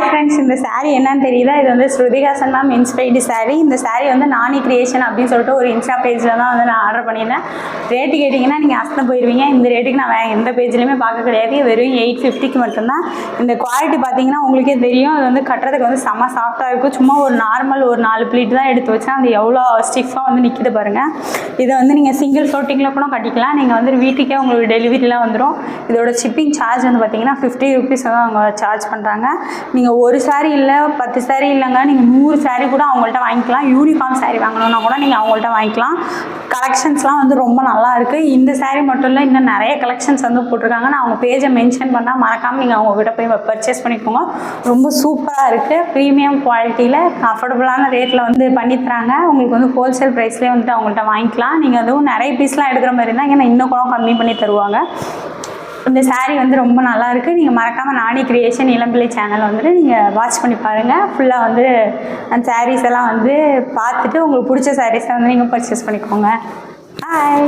Hi friends இந்த சாரீ என்னன்னு தெரியல. இது வந்து ஸ்ருதிகாசன் மேம் இன்ஸ்பைர்டு saree. இந்த saree வந்து நானி கிரியேஷன் அப்படின்னு சொல்லிட்டு ஒரு இன்ஸ்டா பேஜில் தான் வந்து நான் ஆர்டர் பண்ணியிருந்தேன். ரேட்டு கேட்டிங்கன்னா நீங்கள் அசந்து போயிடுவீங்க இந்த ரேட்டுக்கு நான் வேறு எந்த பேஜ்லையுமே பார்க்க கிடையாது. வெறும் எயிட் ஃபிஃப்டிக்கு மட்டும்தான். இந்த குவாலிட்டி பார்த்தீங்கன்னா உங்களுக்கே தெரியும். அது வந்து கட்டுறதுக்கு வந்து செம்ம சாஃப்டாக இருக்கும். சும்மா ஒரு நார்மல் ஒரு நாலு பிளீட் தான் எடுத்து வச்சா அது எவ்வளோ ஸ்டிஃபாக வந்து நிற்கிது பாருங்கள் இதை வந்து நீங்கள் சிங்கிள் ஃப்ளோட்டிங்கில் கூட கட்டிக்கலாம். நீங்கள் வந்து வீட்டுக்கே உங்களுக்கு டெலிவரிலாம் வந்துடும் இதோட ஷிப்பிங் சார்ஜ் வந்து பார்த்தீங்கன்னா ஃபிஃப்டி ருபீஸ் வந்து அவங்க சார்ஜ் பண்ணுறாங்க நீங்கள் ஒரு சாரீ இல்லை பத்து சாரீ இல்லைங்க நீங்கள் நூறு சாரீ கூட அவங்கள்ட்ட வாங்கிக்கலாம். யூனிஃபார்ம் சாரீ வாங்கணும்னா கூட நீங்கள் அவங்கள்ட்ட வாங்கிக்கலாம். கலெக்ஷன்ஸ்லாம் வந்து ரொம்ப நல்லா இருக்குது இந்த சாரீ மட்டும் இல்லை இன்னும் நிறைய கலெக்ஷன்ஸ் வந்து போட்டிருக்காங்க. நான் அவங்க பேஜை மென்ஷன் பண்ணால் மறக்காமல் நீங்கள் அவங்கக்கிட்ட போய் பர்ச்சேஸ் பண்ணிக்கோங்க. ரொம்ப சூப்பராக இருக்குது ப்ரீமியம் குவாலிட்டியில் அஃபோர்டபுளான ரேட்டில் வந்து பண்ணித்தராங்க. உங்களுக்கு வந்து ஹோல்சேல் ப்ரைஸ்லேயே வந்துட்டு அவங்கள்ட்ட வாங்கிக்கலாம். நீங்கள் அதுவும் நிறைய பீஸ்லாம் எடுக்கிற மாதிரி இருந்தால் ஏன்னா இன்னும் கூட கம்மி பண்ணி தருவாங்க. இந்த சாரீ வந்து ரொம்ப நல்லா இருக்கு. நீங்கள் மறக்காமல் நானி கிரியேஷன் இளம்பிள்ளை சேனல் வந்துட்டு நீங்கள் வாட்ச் பண்ணி பாருங்கள் ஃபுல்லாக வந்து அந்த சாரீஸ் எல்லாம் வந்து பார்த்துட்டு உங்களுக்கு பிடிச்ச சாரீஸை வந்து நீங்கள் பர்ச்சேஸ் பண்ணிக்கோங்க. பாய்